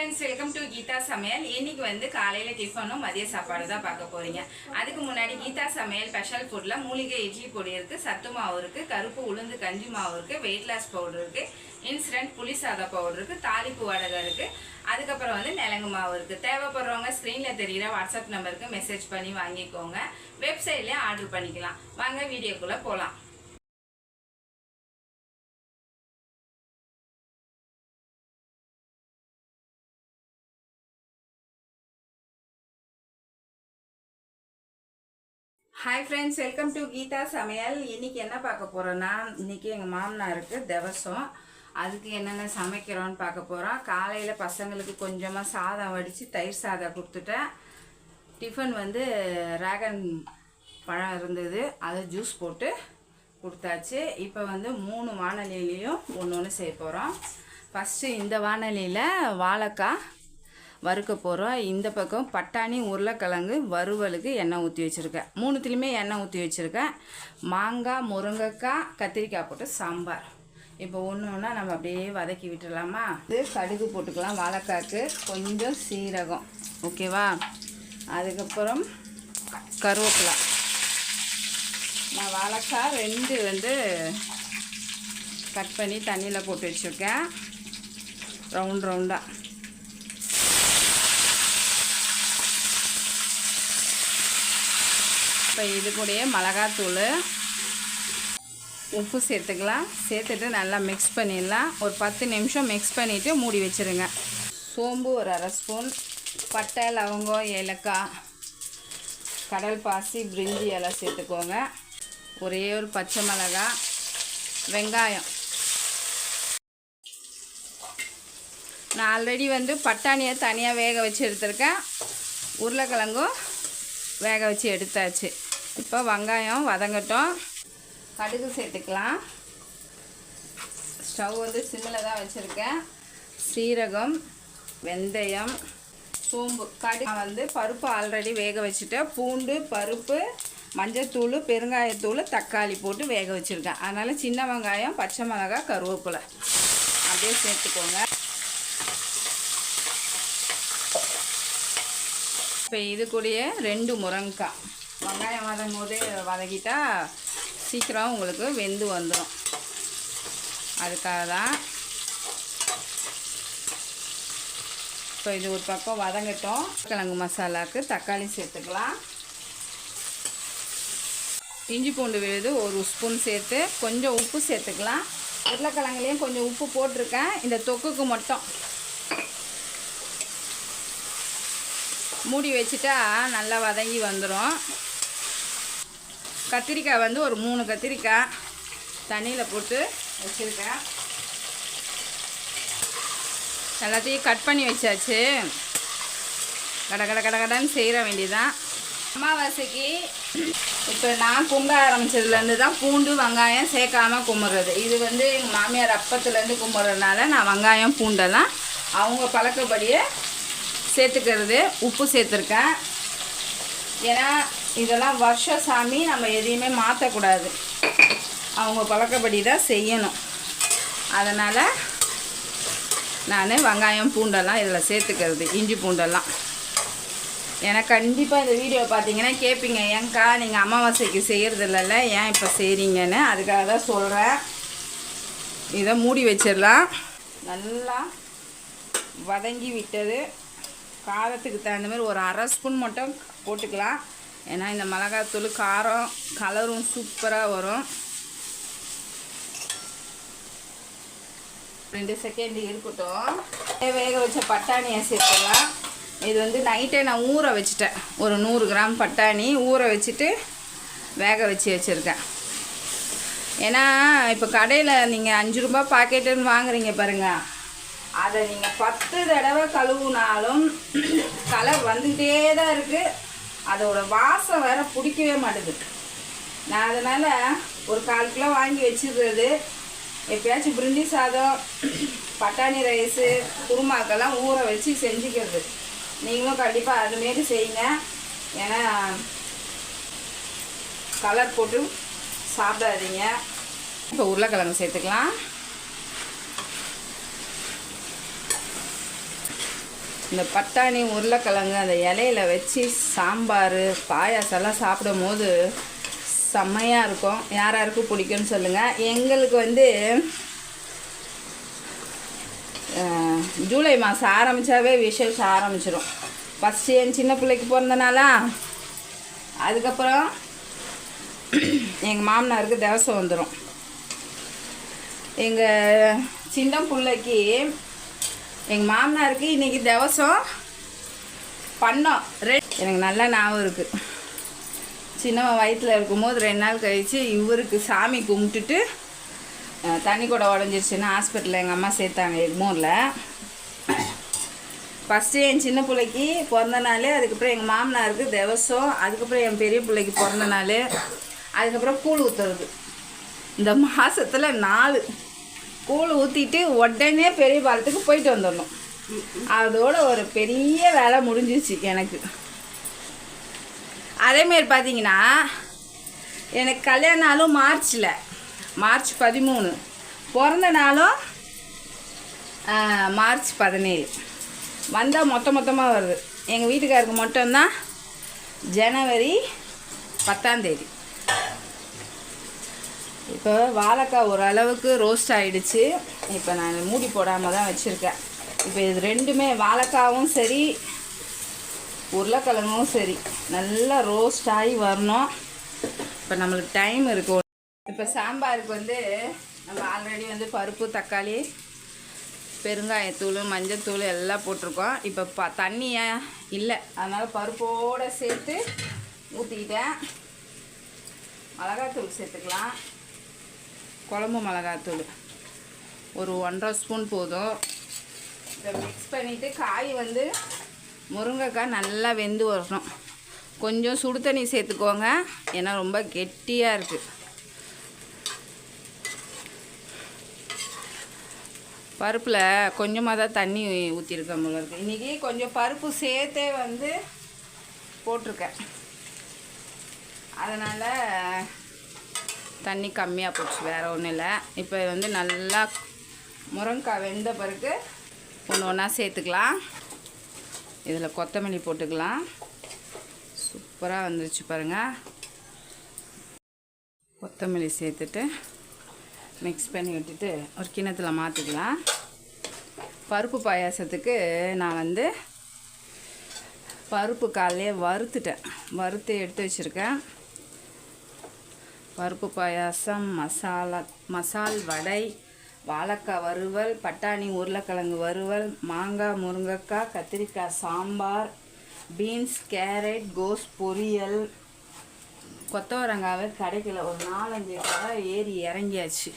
Friends welcome to Geetha சமையல் இன்னைக்கு வந்து காலையில் டிஃபனும் மதிய சாப்பாடு தான் பார்க்க போகிறீங்க அதுக்கு முன்னாடி கீதா சமையல் ஸ்பெஷல் ஃபுட்டில் மூலிகை இட்லி பொடி இருக்குது சத்து மாவு இருக்குது கருப்பு உளுந்து கஞ்சி மாவு இருக்குது வெயிட் லாஸ் பவுடர் இருக்குது இன்ஸ்டன்ட் புளி சாதா பவுடர் இருக்குது தாலிப்பு வடகம் இருக்குது அதுக்கப்புறம் வந்து நிலங்கு மாவு இருக்குது தேவைப்படுறவங்க ஸ்க்ரீனில் தெரிகிற வாட்ஸ்அப் நம்பருக்கு மெசேஜ் பண்ணி வாங்கிக்கோங்க. வெப்சைட்லேயே ஆர்டர் பண்ணிக்கலாம். வாங்க வீடியோக்குள்ளே போகலாம் hi friends welcome to Geetha சமையல் இன்றைக்கி என்ன பார்க்க போகிறோன்னா இன்றைக்கி எங்கள் மாமனாருக்கு திவசம். அதுக்கு என்னென்ன சமைக்கிறோன்னு பார்க்க போகிறோம் காலையில் பசங்களுக்கு கொஞ்சமாக சாதம் வடித்து தயிர் சாதம் கொடுத்துட்டேன். டிஃபன் வந்து ராகன் பழம் இருந்தது. அதை ஜூஸ் போட்டு கொடுத்தாச்சு. இப்போ வந்து மூணு வானொலியிலையும் ஒன்று ஒன்று செய்ய போகிறோம் ஃபஸ்ட்டு இந்த வானொலியில் வாழைக்காய் வறுக்க போகிறோம் இந்த பக்கம் பட்டாணி உருளைக்கிழங்கு வறுவலுக்கு எண்ணெய் ஊற்றி வச்சுருக்கேன். மூணுத்துலேயுமே எண்ணெய் ஊற்றி வச்சுருக்கேன். மாங்காய் முருங்கைக்காய் கத்திரிக்காய் போட்டு சாம்பார். இப்போ ஒன்று ஒன்றா நம்ம அப்படியே வதக்கி விட்டுடலாமா? இது கடுகு போட்டுக்கலாம் வாழைக்காய்க்கு கொஞ்சம் சீரகம். ஓகேவா? அதுக்கப்புறம் கருவேப்பிலை. நான் வாழைக்காய் ரெண்டு வந்து கட் பண்ணி தண்ணியில் போட்டு வச்சுருக்கேன். ரவுண்ட் ரவுண்டாக இப்போ இது கூடயே மிளகாத்தூள். உப்பு சேர்த்துக்கலாம். சேர்த்துட்டு நல்லா மிக்ஸ் பண்ணிடலாம். ஒரு பத்து நிமிஷம் மிக்ஸ் பண்ணிவிட்டு மூடி வச்சுருங்க. சோம்பு ஒரு அரை ஸ்பூன். பட்டை லவங்கம் ஏலக்காய் கடல் பாசி பிரிஞ்சி எல்லாம் சேர்த்துக்கோங்க. ஒரே ஒரு பச்சை மிளகாய் வெங்காயம். நான் ஆல்ரெடி வந்து பட்டாணியை தனியாக வேக வச்சு எடுத்திருக்கேன். உருளைக்கிழங்கும் வேக வச்சு எடுத்தாச்சு. இப்போ வெங்காயம் வதங்கட்டும். கடுகு சேர்த்துக்கலாம். ஸ்டவ் வந்து சிம்மில் தான் வச்சுருக்கேன். சீரகம் வெந்தயம் சோம்பு. கடுகு வந்து பருப்பு ஆல்ரெடி வேக வச்சுட்டேன். பூண்டு பருப்பு மஞ்சத்தூள் பெருங்காயத்தூள் தக்காளி போட்டு வேக வச்சுருக்கேன். அதனால் சின்ன வெங்காயம் பச்சை மிளகாய் கருவேப்பிலை. அப்படியே சேர்த்துக்கோங்க. இப்போ இது கூடயே ரெண்டு முருங்கைக்காய். வெங்காயம் வதங்கும் போதே வதக்கிட்டா சீக்கிரம் உங்களுக்கு வெந்து வந்துடும் அதுக்காக தான் இப்போ இது ஒரு பக்கம் வதங்கட்டும். கிழங்கு மசாலாவுக்கு தக்காளி சேர்த்துக்கலாம். இஞ்சி பூண்டு விழுது ஒரு ஸ்பூன் சேர்த்து கொஞ்சம் உப்பு சேர்த்துக்கலாம். உருளைக்கிழங்குலேயும் கொஞ்சம் உப்பு போட்டிருக்கேன். இந்த தொக்குக்கு மட்டும். மூடி வச்சுட்டா நல்லா வதங்கி வந்துடும் கத்திரிக்காய் வந்து ஒரு மூணு கத்திரிக்காய் தண்ணியில் போட்டு வச்சுருக்கேன். எல்லாத்தையும் கட் பண்ணி வச்சாச்சு. கட கட கட கடன்னு செய்கிற வேண்டியதான் அமாவாசைக்கு இப்போ நான் கும்ப ஆரம்பிச்சதுலேருந்து தான் பூண்டு வெங்காயம் சேர்க்காம கும்பிட்றது இது வந்து எங்கள் மாமியார் அப்பத்துலேருந்து கும்பிட்றதுனால நான் வெங்காயம் பூண்டெல்லாம் அவங்க பழக்கப்படியே சேர்த்துக்கிறது உப்பு சேர்த்துருக்கேன். ஏன்னா இதெல்லாம் வருஷ சாமி நம்ம எதையுமே மாற்றக்கூடாது அவங்க பழக்கப்படி தான் செய்யணும். அதனால் நான் வெங்காயம் பூண்டெல்லாம் இதில் சேர்த்துக்கிறது இஞ்சி பூண்டெல்லாம். ஏன்னா கண்டிப்பாக இந்த வீடியோ பார்த்தீங்கன்னா கேட்பீங்க ஏங்க்கா நீங்கள் அமாவாசைக்கு செய்கிறது இல்லைல்ல ஏன் இப்போ செய்கிறீங்கன்னு அதுக்காக தான் சொல்கிறேன் இதை மூடி வச்சிடலாம். நல்லா வதங்கி விட்டது. காரத்துக்கு தகுந்த மாதிரி ஒரு அரை ஸ்பூன் மட்டும் போட்டுக்கலாம். ஏன்னா இந்த மிளகாத்தூள் காரம் கலரும் சூப்பராக வரும். ரெண்டு செகண்ட் இருக்கட்டும். வேக வச்ச பட்டாணியை சேர்த்துக்கலாம் இது வந்து நைட்டே நான் ஊற வச்சுட்டேன். ஒரு நூறு கிராம் பட்டாணி ஊற வச்சுட்டு வேக வச்சு வச்சுருக்கேன். ஏன்னா இப்போ கடையில் நீங்கள் அஞ்சு ரூபா பாக்கெட்டுன்னு வாங்குறீங்க பாருங்கள் அதை நீங்கள் பத்து தடவை கழுவுனாலும் கலர் வந்துக்கிட்டே தான் இருக்குது அதோட வாசம் வேற பிடிக்கவே மாட்டேங்குது நான் அதனால் ஒரு கால் கிலோ வாங்கி வச்சுக்கிறது எப்பயாச்சும் பிரிண்டி சாதம் பட்டாணி ரைஸு குருமாக்கெல்லாம் ஊற வச்சு செஞ்சுக்கிறது. நீங்களும் கண்டிப்பாக அதுமாரி செய்யுங்க. ஏன்னா கலர் போட்டு சாப்பிடாதீங்க. இப்போ உருளைக்கிழங்கு சேர்த்துக்கலாம். இந்த பட்டாணி உருளைக்கிழங்கு அந்த இலையில வச்சு சாம்பார் பாயாசம்லாம் சாப்பிடும் போது செம்மையாக இருக்கும். யார் யாருக்கும் பிடிக்கும்னு சொல்லுங்கள் எங்களுக்கு வந்து ஜூலை மாதம் ஆரம்பித்தாவே விசேஷம் ஆரம்பிச்சிடும் ஃபஸ்ட்டு என் சின்ன பிள்ளைக்கு பிறந்தனால அதுக்கப்புறம் எங்கள் மாமனாருக்கு தேவசம் வந்துடும் எங்கள் சின்ன பிள்ளைக்கு எங்கள் மாமனாருக்கு இன்றைக்கி தவசம் பண்ணோம். ரெ எனக்கு நல்லா ஞாபகம் இருக்குது சின்னவன் வயிற்றில் இருக்கும்போது ரெண்டு நாள் கழித்து இவருக்கு சாமி கும்பிட்டுட்டு தண்ணி கூட உடஞ்சிருச்சுன்னு ஹாஸ்பிட்டலில் எங்கள் அம்மா சேர்த்தாங்க எக்மோரில் ஃபஸ்ட்டு என் சின்ன பிள்ளைக்கு பிறந்த நாள் அதுக்கப்புறம் எங்கள் மாமனாருக்கு திவசம் அதுக்கப்புறம் என் பெரிய பிள்ளைக்கு பிறந்த நாள் அதுக்கப்புறம் கூழ் ஊற்றுறது இந்த மாதத்தில் நாலு. கூழ் ஊற்றிட்டு உடனே பெரிய பாலத்துக்கு போயிட்டு வந்துடணும். அதோட ஒரு பெரிய வேலை முடிஞ்சிச்சு எனக்கு. அதேமாரி பார்த்தீங்கன்னா எனக்கு கல்யாண நாளும் மார்ச்சில் மார்ச் பதிமூணு. பிறந்த நாளும் மார்ச் பதினேழு. வந்தால் மொத்த மொத்தமாக வருது. எங்கள் வீட்டுக்காருக்கு மட்டும்தான் ஜனவரி பத்தாம் தேதி. இப்போ வாழைக்காய் ஓரளவுக்கு ரோஸ்ட் ஆகிடுச்சு இப்போ நான் மூடி போடாமல் தான் வச்சுருக்கேன். இப்போ இது ரெண்டுமே வாழைக்காவும் சரி உருளைக்கிழங்கும் சரி. நல்லா ரோஸ்ட் ஆகி வரணும். இப்போ நம்மளுக்கு டைம் இருக்கும் இப்போ சாம்பாருக்கு வந்து நம்ம ஆல்ரெடி வந்து பருப்பு தக்காளி பெருங்காயத்தூள் மஞ்சத்தூள் எல்லாம் போட்டிருக்கோம். இப்போ ப தண்ணியா இல்லை. அதனால் பருப்போடு சேர்த்து ஊற்றிக்கிட்டேன் மிளகாத்தூள் சேர்த்துக்கலாம். குழம்பு மிளகாத்தூள். ஒரு ஒன்றரை ஸ்பூன் போதும். இதை மிக்ஸ் பண்ணிவிட்டு காய் வந்து முருங்கைக்காய் நல்லா வெந்து வரணும். கொஞ்சம் சுடு தண்ணி சேர்த்துக்கோங்க. ஏன்னா ரொம்ப கெட்டியாக இருக்குது பருப்பில் கொஞ்சமாக தான் தண்ணி ஊற்றிருக்கேன் போல இருக்கு. இன்றைக்கி கொஞ்சம் பருப்பு சேர்த்தே வந்து போட்டிருக்கேன். அதனால் தண்ணி கம்மியாக போச்சு வேறு ஒன்றும் இல்லை. இப்போ வந்து நல்லா முருங்கைக்காய் வெந்த பிறகு ஒன்று ஒன்றா சேர்த்துக்கலாம். இதில் கொத்தமல்லி போட்டுக்கலாம். சூப்பராக வந்துருச்சு பாருங்கள் கொத்தமல்லி சேர்த்துட்டு மிக்ஸ் பண்ணி விட்டுட்டு ஒரு கிணத்தில் மாற்றிக்கலாம் பருப்பு பாயாசத்துக்கு நான் வந்து பருப்பு காலையே வறுத்துட்டேன். வறுத்து எடுத்து வச்சுருக்கேன். பருப்பு பாயாசம் மசாலா மசால் வடை வாழைக்காய் வறுவல் பட்டாணி உருளைக்கிழங்கு வறுவல் மாங்காய் முருங்கைக்காய் கத்திரிக்காய் சாம்பார் பீன்ஸ் கேரட் கோஸ் பொரியல். கொத்தவரங்காவே கிடைக்கல ஒரு நாலஞ்சு கடை ஏறி இறங்கியாச்சு.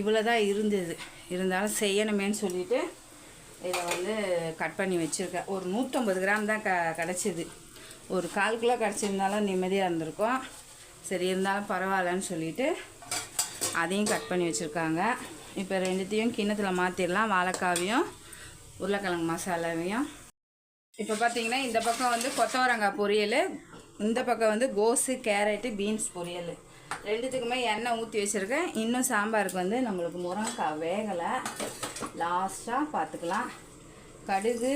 இவ்வளோ தான் இருந்தது. இருந்தாலும் செய்யணுமேன்னு சொல்லிட்டு இதை வந்து கட் பண்ணி வச்சுருக்கேன். ஒரு நூற்றம்பது கிராம் தான் க கிடச்சிது. ஒரு கால் கிலோ கிடச்சிருந்தாலும் நிம்மதியாக இருந்திருக்கும். சரி இருந்தாலும் பரவாயில்லன்னு சொல்லிட்டு அதையும் கட் பண்ணி வச்சுருக்காங்க. இப்போ ரெண்டுத்தையும் கிண்ணத்தில் மாற்றிடலாம் வாழைக்காவையும் உருளைக்கிழங்கு மசாலாவையும். இப்போ பார்த்தீங்கன்னா இந்த பக்கம் வந்து கொத்தவரங்காய் பொரியல் இந்த பக்கம் வந்து கோஸு கேரட்டு பீன்ஸ் பொரியல். ரெண்டுத்துக்குமே எண்ணெய் ஊற்றி வச்சுருக்கேன். இன்னும் சாம்பாருக்கு வந்து நம்மளுக்கு முருங்கைக்காய் வேகலை. லாஸ்ட்டாக பார்த்துக்கலாம் கடுகு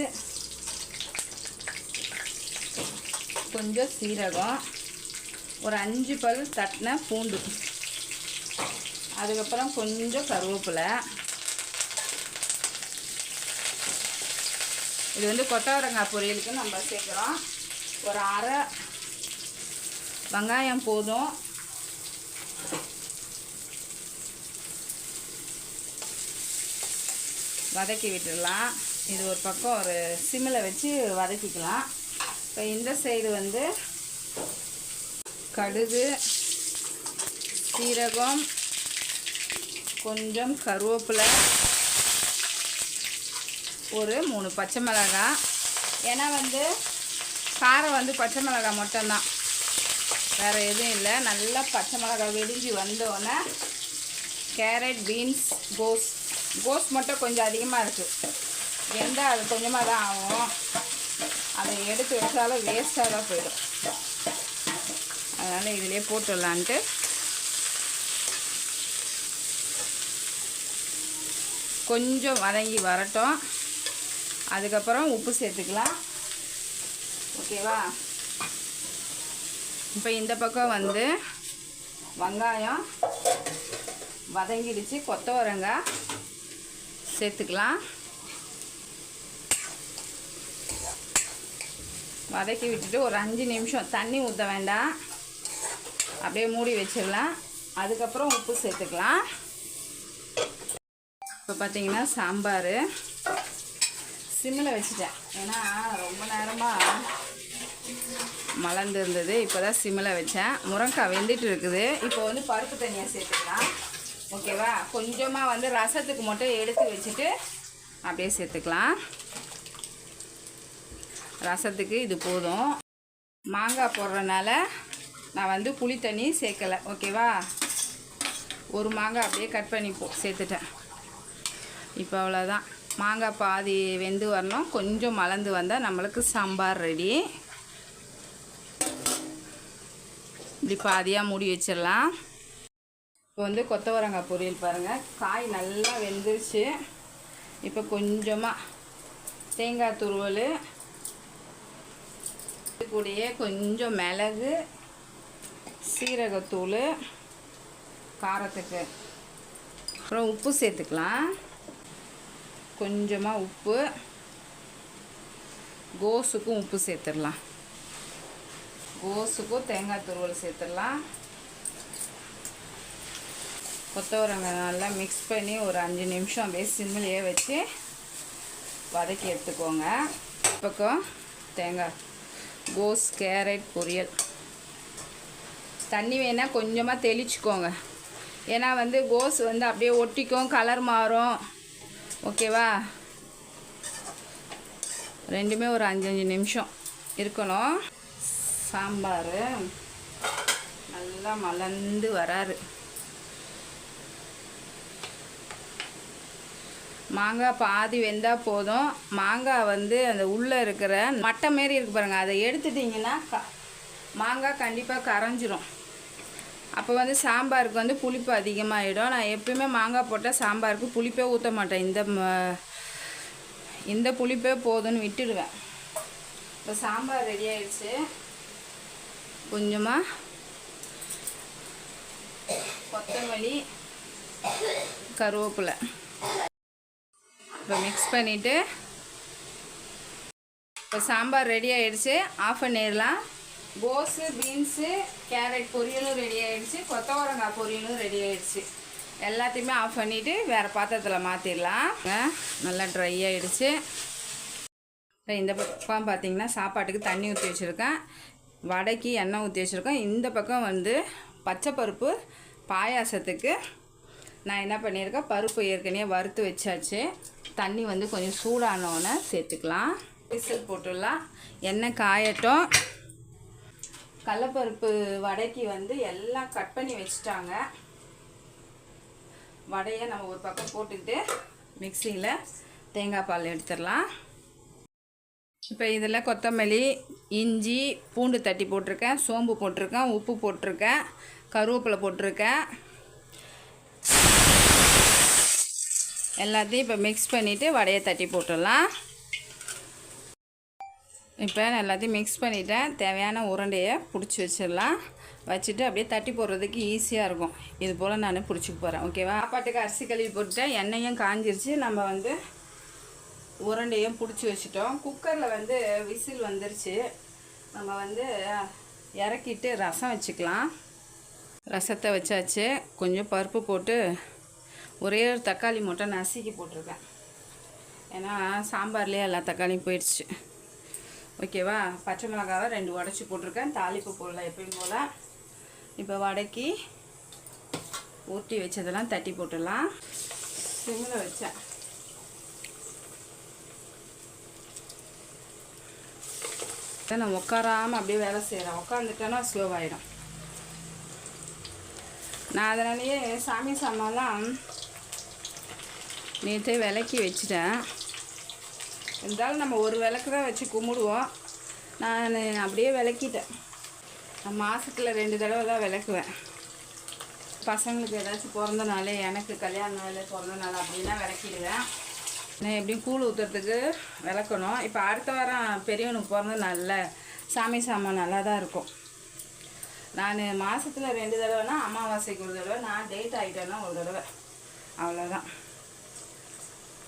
கொஞ்சம் சீரகம். ஒரு அஞ்சு பல் தட்டின பூண்டு. அதுக்கப்புறம் கொஞ்சம் கருவேப்பிலை. இது வந்து கொத்தவரங்காய் பொரியலுக்கு நம்ம சேர்க்குறோம். ஒரு அரை வெங்காயம் போதும். வதக்கி விட்டுடலாம். இது ஒரு பக்கம் ஒரு சிம்மில் வச்சு வதக்கிக்கலாம். இப்போ இந்த சைடு வந்து கடுகு சீரகம் கொஞ்சம் கருவேப்பிலை ஒரு மூணு பச்சை மிளகாய் ஏன்னா வந்து காரம் வந்து பச்சை மிளகாய் மட்டும்தான். வேறு எதுவும் இல்லை. நல்லா பச்சை மிளகாய் வெடிஞ்சு வந்தோடனே கேரட் பீன்ஸ் கோஸ். கோஸ் மட்டும் கொஞ்சம் அதிகமாக இருக்குது எந்த அது கொஞ்சமாக தான் ஆகும். அதை எடுத்து வச்சாலும் வேஸ்ட்டாக தான் போயிடும். அதனால் இதிலே போட்டுடலான்ட்டு. கொஞ்சம் வதங்கி வரட்டும். அதுக்கப்புறம் உப்பு சேர்த்துக்கலாம். ஓகேவா? இப்போ இந்த பக்கம் வந்து வெங்காயம் வதங்கிடுச்சு. கொத்தவரங்காய் சேர்த்துக்கலாம். வதக்கி விட்டுட்டு ஒரு அஞ்சு நிமிஷம் தண்ணி ஊற்ற வேண்டாம். அப்படியே மூடி வச்சிடலாம். அதுக்கப்புறம் உப்பு சேர்த்துக்கலாம். இப்போ பார்த்தீங்கன்னா சாம்பார். சிம்மில் வச்சுட்டேன். ஏன்னா ரொம்ப நேரமாக மலர்ந்து இருந்தது. இப்போ தான் சிம்மில் வச்சேன். முருங்காய் வெந்துட்டு இருக்குது. இப்போ வந்து பருப்பு தனியாக சேர்த்துக்கலாம். ஓகேவா? கொஞ்சமாக வந்து ரசத்துக்கு மட்டும் எடுத்து வச்சுட்டு அப்படியே சேர்த்துக்கலாம். ரசத்துக்கு இது போதும். மாங்காய் போடுறனால நான் வந்து புளி தண்ணி சேர்க்கலை. ஓகேவா ஒரு மாங்காய் அப்படியே கட் பண்ணி போ சேர்த்துட்டேன். இப்போ அவ்வளோதான் மாங்காய் பாதி வெந்து வரணும். கொஞ்சம் மலர்ந்து வந்தால் நம்மளுக்கு சாம்பார் ரெடி இப்படி பாதியாக மூடி வச்சிடலாம். இப்போ வந்து கொத்தவரங்காய் பொரியல் பாருங்கள் காய் நல்லா வெந்துருச்சு. இப்போ கொஞ்சமாக தேங்காய் துருவல் இது கூடயே கொஞ்சம் மிளகு சீரகத்தூள் காரத்துக்கு. அப்புறம் உப்பு சேர்த்துக்கலாம். கொஞ்சமாக உப்பு. கோஸுக்கும் உப்பு சேர்த்துடலாம். கோஸுக்கும் தேங்காய் துருவல் சேர்த்துடலாம். கொத்தவரங்க நல்லா மிக்ஸ் பண்ணி ஒரு அஞ்சு நிமிஷம் அப்படியே சிம்மிலேயே வச்சு வதக்கி எடுத்துக்கோங்க. பக்கம் தேங்காய் கோஸ் கேரட் பொரியல். தண்ணி வேணால் கொஞ்சமாக தெளிச்சுக்கோங்க. ஏன்னா வந்து கோஸ் வந்து அப்படியே ஒட்டிக்கும் கலர் மாறும். ஓகேவா ரெண்டுமே ஒரு அஞ்சஞ்சு நிமிஷம் இருக்கணும். சாம்பார் நல்லா மலர்ந்து வராரு. மாங்காய் பாதி வெந்தால் போதும். மாங்காய் வந்து அந்த உள்ளே இருக்கிற மட்டை மாரி இருக்கு பாருங்கள் அதை எடுத்துட்டிங்கன்னா க மாங்காய் கண்டிப்பாக கரைஞ்சிரும். அப்போ வந்து சாம்பாருக்கு வந்து புளிப்பு அதிகமாகிடும் நான் எப்பயுமே மாங்காய் போட்டால் சாம்பாருக்கு புளிப்பே ஊற்ற மாட்டேன். இந்த ம- இந்த புளிப்பே போதும்னு விட்டுடுவேன். இப்போ சாம்பார் ரெடி ஆயிடுச்சு. கொஞ்சமாக கொத்தமல்லி கருவேப்பிலை. இப்போ மிக்ஸ் பண்ணிவிட்டு இப்போ சாம்பார் ரெடி ஆயிடுச்சு. ஆஃப் பண்ணிடலாம் கோஸு பீன்ஸு கேரட் பொரியலும் ரெடி ஆகிடுச்சு கொத்தவரங்காய் பொரியலும் ரெடி ஆகிடுச்சு எல்லாத்தையுமே ஆஃப் பண்ணிவிட்டு வேறு பாத்திரத்தில் மாற்றிடலாம் நல்லா ட்ரை ஆகிடுச்சு இப்போ இந்த பக்கம் பார்த்திங்கன்னா சாப்பாட்டுக்கு தண்ணி ஊற்றி வச்சுருக்கேன். வடைக்கு எண்ணெய் ஊற்றி வச்சுருக்கேன். இந்த பக்கம் வந்து பச்சை பருப்பு பாயாசத்துக்கு நான் என்ன பண்ணியிருக்கேன்? பருப்பு ஏற்கனவே வறுத்து வச்சாச்சு. தண்ணி வந்து கொஞ்சம் சூடானோன்னே சேர்த்துக்கலாம். விசில் போட்டுடலாம். எண்ணெய் காயட்டும். கடலப்பருப்பு வடைக்கு வந்து எல்லாம் கட் பண்ணி வச்சுட்டாங்க. வடையை நம்ம ஒரு பக்கம் போட்டுக்கிட்டு மிக்சியில் தேங்காய் பால் எடுத்துடலாம். இப்போ இதில் கொத்தமல்லி இஞ்சி பூண்டு தட்டி போட்டிருக்கேன் சோம்பு போட்டிருக்கேன் உப்பு போட்டிருக்கேன் கருவேப்பிலை போட்டிருக்கேன். எல்லாத்தையும் இப்போ மிக்ஸ் பண்ணிவிட்டு வடையை தட்டி போட்டுடலாம். இப்போ நான் எல்லாத்தையும் மிக்ஸ் பண்ணிவிட்டேன் தேவையான உருண்டையை பிடிச்சி வச்சிடலாம். வச்சுட்டு அப்படியே தட்டி போடுறதுக்கு ஈஸியாக இருக்கும். இது போல் நான் பிடிச்சிக்க போகிறேன் ஓகேவா சாப்பாட்டுக்கு அரிசி கழுவி போட்டுட்டேன். எண்ணெயும் காஞ்சிருச்சு. நம்ம வந்து உருண்டையும் பிடிச்சி வச்சுட்டோம். குக்கரில் வந்து விசில் வந்துருச்சு. நம்ம வந்து இறக்கிட்டு ரசம் வச்சுக்கலாம். ரசத்தை வச்சாச்சு. கொஞ்சம் பருப்பு போட்டு ஒரே ஒரு தக்காளி மட்டும் நசுக்கி போட்டிருக்கேன். ஏன்னா சாம்பார்லேயே எல்லா தக்காளியும் போயிடுச்சு. ஓகேவா? பச்சை மிளகாவை ரெண்டு உடச்சி போட்டிருக்கேன். தாளிப்பு போடல எப்பயும் போல். இப்போ வடக்கி ஊற்றி வச்சதெல்லாம் தட்டி போட்டுடலாம். சிம்மில் வச்சேன். நான் உட்காராமல் அப்படியே வேலை செய்கிறேன் உட்காந்துட்டேன்னா ஸ்லோவாகிடும் நான் அதனாலேயே சாமி சாமான்லாம் நேற்றே விளக்கி வச்சுட்டேன். இருந்தாலும் நம்ம ஒரு விளக்கு தான் வச்சு கும்பிடுவோம். நான் அப்படியே விளக்கிட்டேன். நான் மாதத்தில் ரெண்டு தடவை தான் விளக்குவேன். பசங்களுக்கு ஏதாச்சும் பிறந்த நாள் எனக்கு கல்யாண நாள் பிறந்த நாள் அப்படின்னா விளக்கிடுவேன். நான் எப்படியும் கூழ் ஊற்றுறதுக்கு விளக்கணும். இப்போ அடுத்த வாரம் பெரியவனுக்கு பிறந்த நல்ல சாமி சாமான் நல்லா தான் இருக்கும். நான் மாதத்தில் ரெண்டு தடவைனா அமாவாசைக்கு ஒரு தடவை நான் டேட் ஆகிட்டேன்னா ஒரு தடவை. அவ்வளோதான்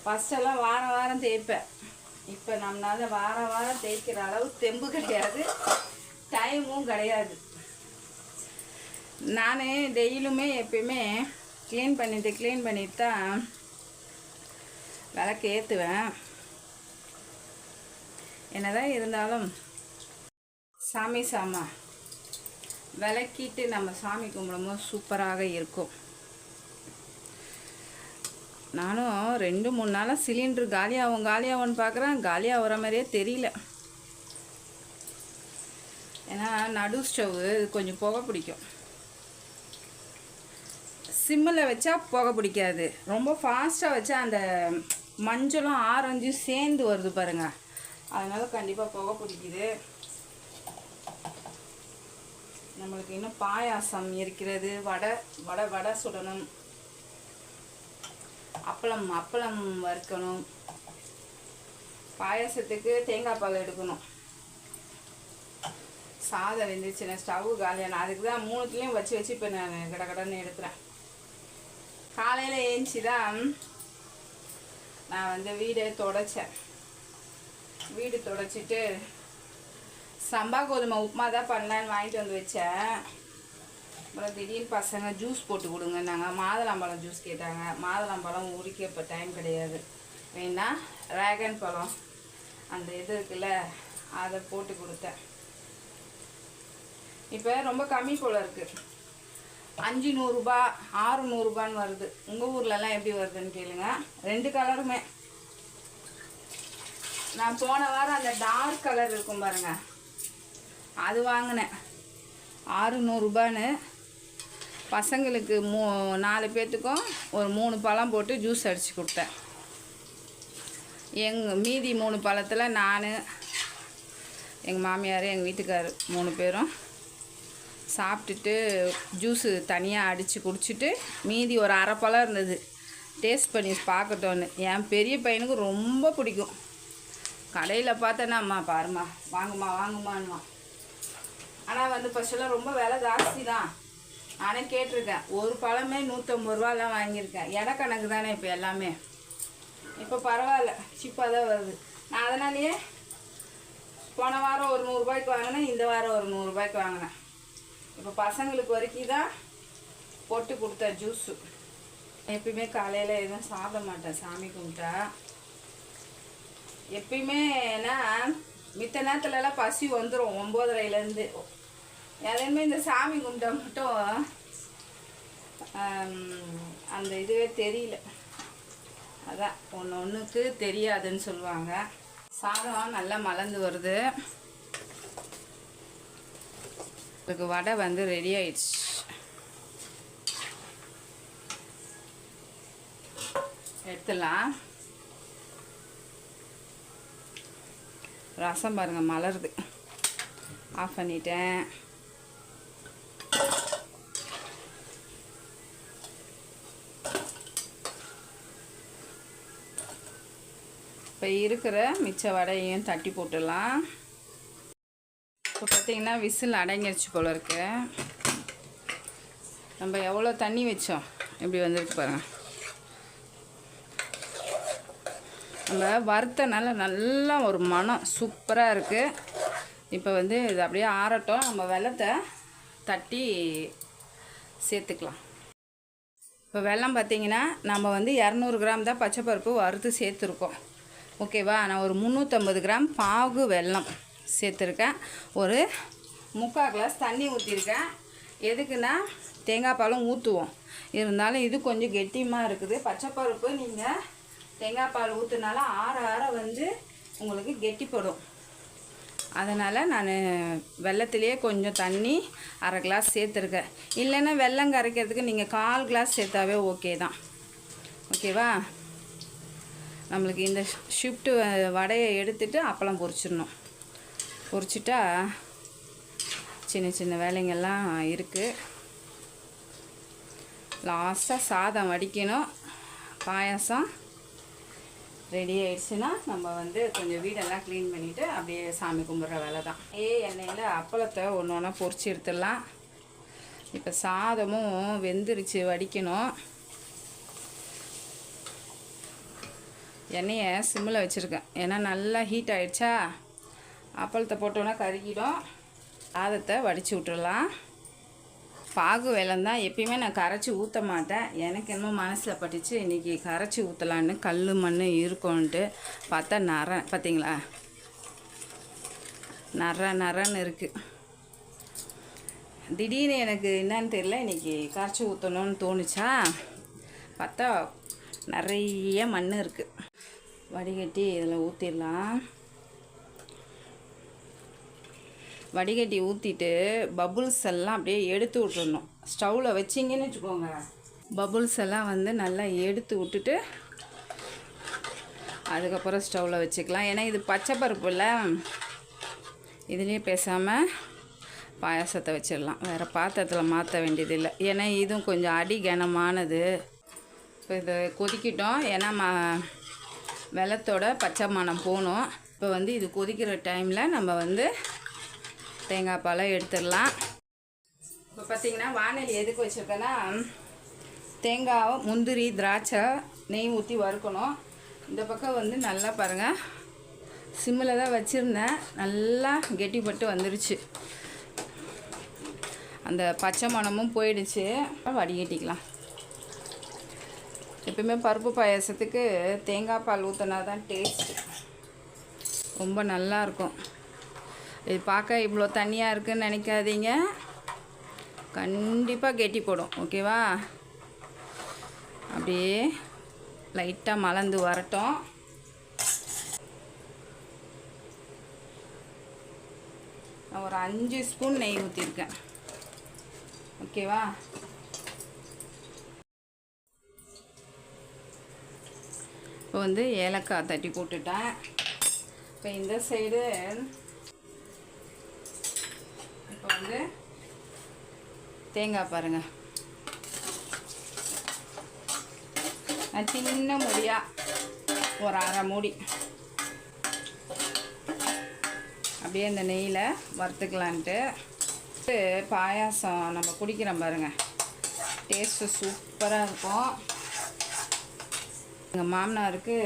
ஃபஸ்ட்டெல்லாம் வாரம் வாரம் தேய்ப்பேன். இப்போ நம்மளால வாரம் வாரம் தேய்க்கிற அளவு தெம்பு கிடையாது. டைமும் கிடையாது. நான் டெய்லியுமே எப்பயுமே க்ளீன் பண்ணிட்டு க்ளீன் பண்ணிட்டு தான் விளக்கு ஏற்றுவேன் என்னதான் இருந்தாலும் சாமி சாமா விளக்கிட்டு நம்ம சாமி கும்பிடும்போது சூப்பராக இருக்கும். நானும் ரெண்டு மூணு நாளாக சிலிண்டர் காலியாகும் காலியாகும்னு பார்க்குறேன் காலியாக வர மாதிரியே தெரியல. ஏன்னா நடு ஸ்டவ்வு கொஞ்சம் புகை பிடிக்கும். சிம்மில் வச்சா புகை பிடிக்காது. ரொம்ப ஃபாஸ்ட்டாக வச்சா அந்த மஞ்சளும் ஆரஞ்சும் சேர்ந்து வருது பாருங்கள் அதனால் கண்டிப்பாக புகை பிடிக்குது. நம்மளுக்கு இன்னும் பாயாசம் இருக்கிறது. வடை வடை வடை சுடணும். அப்பளம் அப்பளம் வறுக்கணும். பாயாசத்துக்கு தேங்காய் பால் எடுக்கணும். சாதம் வெந்துச்சுன்னா ஸ்டவ் காலியான அதுக்கு தான் மூணுத்துலேயும் வச்சு வச்சு இப்போ நான் கட கடன்னு எடுக்கிறேன். காலையில் ஏஞ்சி தான் நான் வந்து வீடை தொடச்சேன். வீடு தொடச்சிட்டு சம்பா கோதுமை உப்புமா தான் பண்ணலான்னு வாங்கிட்டு வந்து வச்சேன். அப்புறம் திடீர்னு பசங்க ஜூஸ் போட்டு கொடுங்க நாங்கள் மாதுளம்பழம் ஜூஸ் கேட்டாங்க. மாதுளம்பழம் உரிக்க இப்போ டைம் கிடையாது. வேணா ட்ராகன் பழம் அந்த இது இருக்குல்ல அதை போட்டு கொடுத்தேன். இப்போ ரொம்ப கம்மி போல் இருக்குது அஞ்சு நூறுரூபா ஆறு நூறுரூபான்னு வருது. உங்கள் ஊர்லலாம் எப்படி வருதுன்னு கேளுங்க. ரெண்டு கலருமே. நான் போன வாரம் அந்த டார்க் கலர் இருக்கும் பாருங்க. அது வாங்கினேன். ஆறு நூறுரூபான்னு பசங்களுக்கு மூ நாலு பேர்த்துக்கும் ஒரு மூணு பழம் போட்டு ஜூஸ் அடித்து கொடுத்தேன். எங் மீதி மூணு பழத்தில் நான் எங்கள் மாமியார் எங்கள் வீட்டுக்கார் மூணு பேரும் சாப்பிட்டுட்டு ஜூஸு தனியாக அடித்து குடிச்சிட்டு மீதி ஒரு அரை பழம் இருந்தது. டேஸ்ட் பண்ணி பார்க்கட்டோன்னு என் பெரிய பையனுக்கு ரொம்ப பிடிக்கும். கடையில் பார்த்தேன்னா அம்மா பாரும்மா வாங்குமா வாங்குமான்மா ஆனால் வந்து ஃபஸ்ட்டெல்லாம் ரொம்ப விலை ஜாஸ்தி தான். ஆனால் கேட்டிருக்கேன் ஒரு பழமே நூற்றம்பது ரூபாலாம் வாங்கியிருக்கேன். எடை கணக்கு தானே இப்போ எல்லாமே. இப்போ பரவாயில்ல சீப்பாக தான் வருது. நான் அதனாலேயே போன வாரம் ஒரு நூறுரூபாய்க்கு வாங்கினேன் இந்த வாரம் ஒரு நூறுரூபாய்க்கு வாங்கினேன். இப்போ பசங்களுக்கு வரைக்கும் தான் போட்டு கொடுத்த ஜூஸு எப்பயுமே காலையில் எதுவும் சாப்பிட மாட்டேன் சாமி கும்பிட்டா. எப்பயுமே ஏன்னா மித்த நேரத்துலலாம் பசி வந்துடும் ஒம்போதரையிலேருந்து. எதையுமே இந்த சாமி கும்பிட்டா மட்டும் அந்த இதுவே தெரியல அதான் ஒன்று ஒன்றுக்கு தெரியாதுன்னு சொல்லுவாங்க சாதம் நல்லா மலர்ந்து வருது இதுக்கு வடை வந்து ரெடி ஆயிடுச்சு எடுத்துடலாம் ரசம் பாருங்கள் மலருது ஆஃப் பண்ணிட்டேன் இப்போ இருக்கிற மிச்ச வடையையும் தட்டி போட்டுடலாம். இப்போ பார்த்தீங்கன்னா விசில் அடங்கிடுச்சு போல இருக்கு. நம்ம எவ்வளோ தண்ணி வச்சோம்? இப்படி வந்திருக்கு பாருங்கள் நம்ம வறுத்தனால நல்லா ஒரு மனம் சூப்பராக இருக்குது இப்போ வந்து இது அப்படியே ஆறட்டும். நம்ம வெள்ளத்தை தட்டி சேர்த்துக்கலாம். இப்போ வெல்லம் பார்த்தீங்கன்னா நம்ம வந்து இரநூறு கிராம் தான் பச்சைப்பருப்பு வறுத்து சேர்த்துருக்கோம். ஓகேவா? நான் ஒரு முந்நூற்றம்பது கிராம் பாகு வெல்லம் சேர்த்துருக்கேன். ஒரு முக்கால் கிளாஸ் தண்ணி ஊற்றிருக்கேன் எதுக்குன்னா தேங்காய் பாலும் ஊற்றுவோம் இருந்தாலும் இது கொஞ்சம் கெட்டியமாக இருக்குது. பச்சைப்பருப்பு நீங்கள் தேங்காய் பால் ஊற்றுனால ஆற ஆற வந்து உங்களுக்கு கெட்டிப்படும். அதனால் நான் வெள்ளத்துலேயே கொஞ்சம் தண்ணி அரை கிளாஸ் சேர்த்துருக்கேன். இல்லைன்னா வெள்ளம் கரைக்கிறதுக்கு நீங்கள் கால் கிளாஸ் சேர்த்தாவே ஓகே தான். ஓகேவா நம்மளுக்கு இந்த ஷிஃப்ட்டு வடையை எடுத்துட்டு அப்பளம் பொரிச்சிடணும். பொரிச்சிட்டா சின்ன சின்ன வேலைங்கள்லாம் இருக்குது லாஸ்ட்டாக சாதம் வடிக்கணும். பாயாசம். ரெடி ஆயிடுச்சுன்னா நம்ம வந்து கொஞ்சம் வீடெல்லாம் க்ளீன் பண்ணிவிட்டு அப்படியே சாமி கும்பிட்ற வேலை தான் ஏ எண்ணெயில் அப்பளத்தை ஒன்று ஒன்றா பொறிச்சு எடுத்துடலாம். இப்போ சாதமும் வெந்துருச்சு வடிக்கணும். எண்ணெயை சிம்மில் வச்சுருக்கேன். ஏன்னா நல்லா ஹீட் ஆயிடுச்சா? அப்பளத்தை போட்டோன்னா கருகிடும். சாதத்தை வடித்து விட்டுடலாம். பாகு வெள்ளம் தான் எப்பயுமே நான் கரைச்சி ஊற்ற மாட்டேன். எனக்கு என்னமோ மனசில் பட்டுச்சு இன்றைக்கி கரைச்சி ஊற்றலான்னு கல் மண் இருக்கும்ன்ட்டு பார்த்தா நர பார்த்தீங்களா நர நரன்னு இருக்குது திடீர்னு எனக்கு என்னன்னு தெரியல இன்றைக்கி கரைச்சி ஊற்றணும்னு தோணுச்சா? பார்த்தா நிறைய மண் இருக்குது வடிகட்டி இதில் ஊற்றிடலாம் வடிகட்டி ஊற்றிட்டு பபுள்ஸ் எல்லாம் அப்படியே எடுத்து விட்டுறணும். ஸ்டவ்வில் வச்சிங்கன்னு வச்சுக்கோங்க. பபுள்ஸ் எல்லாம் வந்து நல்லா எடுத்து விட்டுட்டு அதுக்கப்புறம் ஸ்டவ்வில் வச்சுக்கலாம். ஏன்னா இது பச்சை பருப்புல இதுலேயே பேசாமல் பாயாசத்தை வச்சிடலாம். வேறு பாத்திரத்தில் மாற்ற வேண்டியதில்லை ஏன்னா இதுவும் கொஞ்சம் அடி கனமானது. இப்போ இதை கொதிக்கிட்டோம். ஏன்னா ம வெள்ளத்தோட பச்சை மனம் போகணும். இப்போ வந்து இது கொதிக்கிற டைமில் நம்ம வந்து தேங்காய் பாலை எடுத்துடலாம். இப்போ பார்த்தீங்கன்னா வானலி எதுக்கு வச்சுருக்கேன்னா தேங்காய் முந்திரி திராட்சை நெய் ஊற்றி வறுக்கணும். இந்த பக்கம் வந்து நல்லா பாருங்கள் சிம்மில் தான் வச்சுருந்தேன். நல்லா கெட்டிப்பட்டு வந்துருச்சு. அந்த பச்சை மணமும் போயிடுச்சு. வடிகட்டிக்கலாம் எப்பயுமே பருப்பு பாயாசத்துக்கு தேங்காய் பால் ஊற்றினா தான் டேஸ்ட் ரொம்ப நல்லாயிருக்கும் இது பார்க்க இவ்வளோ தண்ணியாக இருக்குன்னு நினைக்காதீங்க. கண்டிப்பாக கெட்டி போடும் ஓகேவா? அப்படியே லைட்டாக மலர்ந்து வரட்டும். நான் ஒரு அஞ்சு ஸ்பூன் நெய் ஊற்றிருக்கேன் ஓகேவா? இப்போ வந்து ஏலக்காய் தட்டி போட்டுட்டேன். இப்போ இந்த சைடு இப்போ வந்து தேங்காய் பாருங்கள் நான் சின்ன முடியாக ஒரு அரை மூடி. அப்படியே இந்த நெய்யில் வறுத்துக்கலான்ட்டு. பாயாசம் நம்ம குடிக்கிறோம் பாருங்கள் டேஸ்ட்டு சூப்பராக இருக்கும். எங்கள் மாமனாருக்கு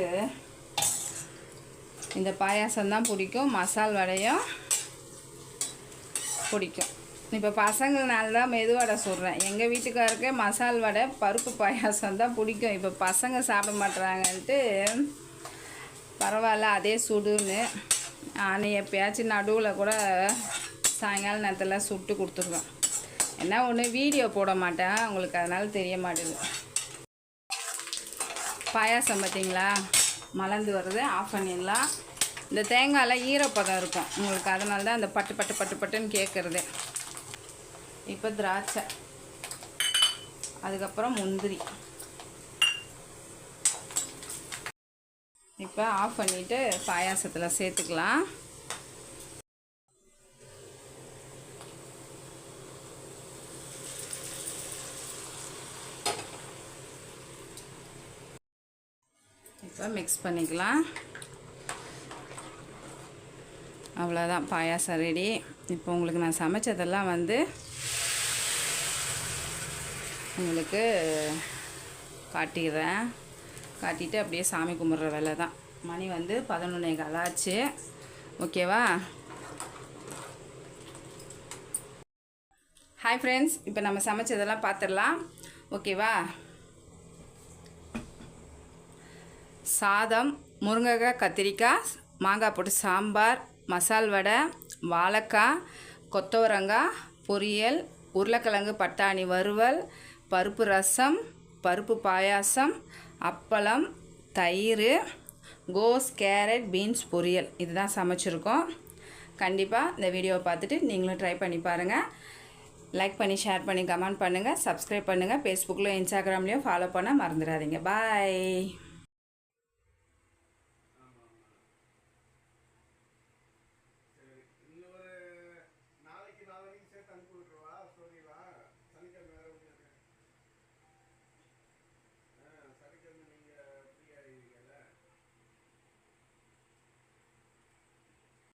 இந்த பாயாசம் தான் பிடிக்கும். மசால் வடையும் பிடிக்கும். இப்போ பசங்கனால தான் மெதுவடை சொல்கிறேன் எங்கள் வீட்டுக்காருக்கு மசால் வடை பருப்பு பாயாசம் தான் பிடிக்கும். இப்போ பசங்க சாப்பிட மாட்டுறாங்கன்ட்டு பரவாயில்ல அதே சுடுன்னு. நான் எப்பயாச்சும் நடுவில் கூட சாயங்கால நேரத்தில் சுட்டு கொடுத்துருவேன். என்ன ஒன்று வீடியோ போட மாட்டேன். உங்களுக்கு அதனால் தெரிய மாட்டேங்குது. பாயாசம் பார்த்தீங்களா மலர்ந்து வருது ஆஃப் பண்ணிடலாம் இந்த தேங்காயில் ஈரப்பதம் இருக்கும். உங்களுக்கு அதனால தான் அந்த பட்டு பட்டு பட்டு பட்டுன்னு கேட்குறது இப்போ திராட்சை. அதுக்கப்புறம் முந்திரி. இப்போ ஆஃப் பண்ணிவிட்டு பாயாசத்தில் சேர்த்துக்கலாம். இப்போ மிக்ஸ் பண்ணிக்கலாம். அவ்வளோதான் பாயாசம் ரெடி இப்போ உங்களுக்கு நான் சமைச்சதெல்லாம் வந்து உங்களுக்கு காட்டிடுறேன். காட்டிட்டு அப்படியே சாமி கும்பிட்ற வேலை தான் மணி வந்து பதினொன்னே காலாச்சு ஓகேவா? ஹாய் ஃப்ரெண்ட்ஸ் இப்போ நம்ம சமைச்சதெல்லாம் பார்த்துடலாம் ஓகேவா? சாதம் முருங்கைக்காய் கத்திரிக்காய் மாங்காய் போட்டு சாம்பார் மசால் வடை வாழைக்காய் கொத்தவரங்காய் பொரியல் உருளைக்கிழங்கு பட்டாணி வறுவல் பருப்பு ரசம் பருப்பு பாயாசம் அப்பளம் தயிர் கோஸ் கேரட் பீன்ஸ் பொரியல். இதுதான் சமைச்சிருக்கோம். கண்டிப்பாக இந்த வீடியோவை பார்த்துட்டு நீங்களும் ட்ரை பண்ணி பாருங்கள் லைக் பண்ணி ஷேர் பண்ணி கமெண்ட் பண்ணுங்கள் சப்ஸ்கிரைப் பண்ணுங்கள் ஃபேஸ்புக்கில் இன்ஸ்டாகிராம்லேயும் ஃபாலோ பண்ண மறந்துடாதீங்க. பாய்